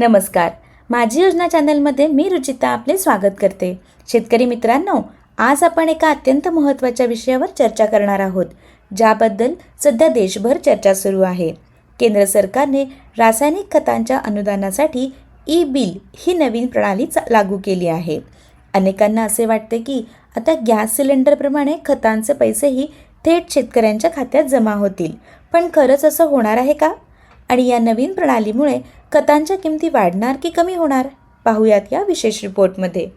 नमस्कार. माझी योजना चॅनलमध्ये मी रुचिता आपले स्वागत करते. शेतकरी मित्रांनो आज आपण एका अत्यंत महत्त्वाच्या विषयावर चर्चा करणार आहोत ज्याबद्दल सध्या देशभर चर्चा सुरू आहे. केंद्र सरकारने रासायनिक खतांच्या अनुदानासाठी ई बिल ही नवीन प्रणाली लागू केली आहे. अनेकांना असे वाटते की आता गॅस सिलेंडरप्रमाणे खतांचे पैसेही थेट शेतकऱ्यांच्या खात्यात जमा होतील. पण खरंच असं होणार आहे का? आणि या नवीन प्रणालीमुळे खतांच्या किमती वाढणार की कमी होणार? पाहूयात या विशेष रिपोर्टमध्ये.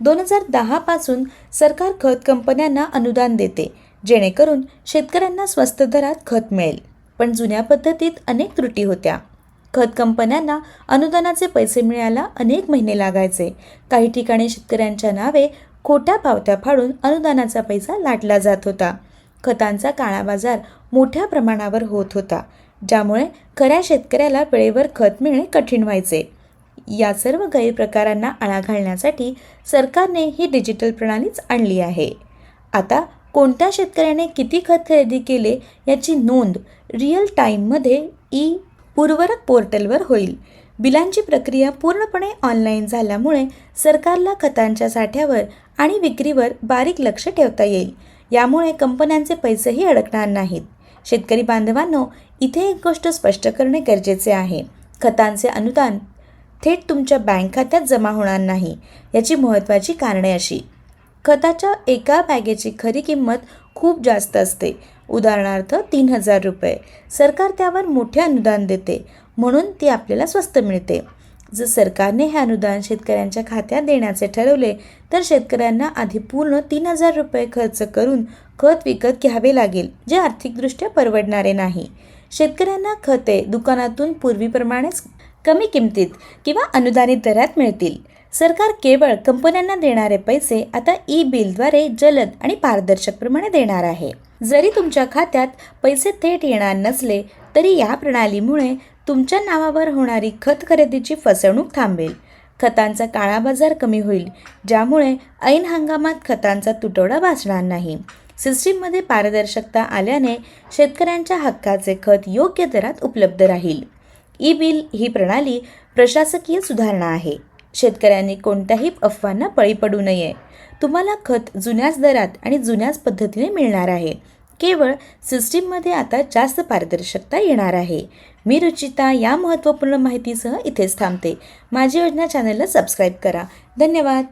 दोन हजार दहापासून सरकार खत कंपन्यांना अनुदान देते जेणेकरून शेतकऱ्यांना स्वस्त दरात खत मिळेल. पण जुन्या पद्धतीत अनेक त्रुटी होत्या. खत कंपन्यांना अनुदानाचे पैसे मिळायला अनेक महिने लागायचे. काही ठिकाणी शेतकऱ्यांच्या नावे खोट्या पावत्या फाडून अनुदानाचा पैसा लाटला जात होता. खतांचा काळा बाजार मोठ्या प्रमाणावर होत होता. ज्यामुळे खऱ्या शेतकऱ्याला वेळेवर खत मिळणे कठीण व्हायचे. या सर्व गैरप्रकारांना आळा घालण्यासाठी सरकारने ही डिजिटल प्रणालीच आणली आहे. आता कोणत्या शेतकऱ्याने किती खत खरेदी केले याची नोंद रिअल टाईममध्ये ई उर्वरक पोर्टलवर होईल. बिलांची प्रक्रिया पूर्णपणे ऑनलाईन झाल्यामुळे सरकारला खतांच्या साठ्यावर आणि विक्रीवर बारीक लक्ष ठेवता येईल. यामुळे कंपन्यांचे पैसेही अडकणार नाहीत. शेतकरी बांधवांनो इथे एक गोष्ट स्पष्ट करणे गरजेचे आहे. खतांचे अनुदान थेट तुमच्या बँक खात्यात जमा होणार नाही याची महत्त्वाची कारणे अशी. खताच्या एका बॅगेची खरी किंमत खूप जास्त असते. उदाहरणार्थ तीन हजार रुपये. सरकार त्यावर मोठे अनुदान देते म्हणून ती आपल्याला स्वस्त मिळते. जर सरकारने हे अनुदान शेतकऱ्यांच्या खात्यात देण्याचे ठरवले तर शेतकऱ्यांना आधी पूर्ण तीन हजार रुपये खर्च करून खत विकत घ्यावे लागेल जे आर्थिकदृष्ट्या परवडणारे नाही. शेतकऱ्यांना खते दुकानातून पूर्वीप्रमाणेच कमी किमतीत किंवा अनुदानित दरात मिळतील. सरकार केवळ कंपन्यांना देणारे पैसे आता ई बिलद्वारे जलद आणि पारदर्शकप्रमाणे देणार आहे. जरी तुमच्या खात्यात पैसे थेट येणार नसले तरी या प्रणालीमुळे तुमच्या नावावर होणारी खत खरेदीची फसवणूक थांबेल. खतांचा काळा बाजार कमी होईल ज्यामुळे ऐन हंगामात खतांचा तुटवडा भासणार नाही. सिस्टीममध्ये पारदर्शकता आल्याने शेतकऱ्यांच्या हक्काचे खत योग्य दरात उपलब्ध राहील. ई बिल ही प्रणाली प्रशासकीय सुधारणा आहे. शेतकऱ्यांनी कोणत्याही अफवांना बळी पडू नये. तुम्हाला खत जुन्याच दरात आणि जुन्याच पद्धतीने मिळणार आहे. केवळ सिस्टीममध्ये आता जास्त पारदर्शकता येणार आहे. मी रुचिता या महत्त्वपूर्ण माहितीसह इथेच थांबते. माझी योजना चॅनलला सबस्क्राईब करा. धन्यवाद.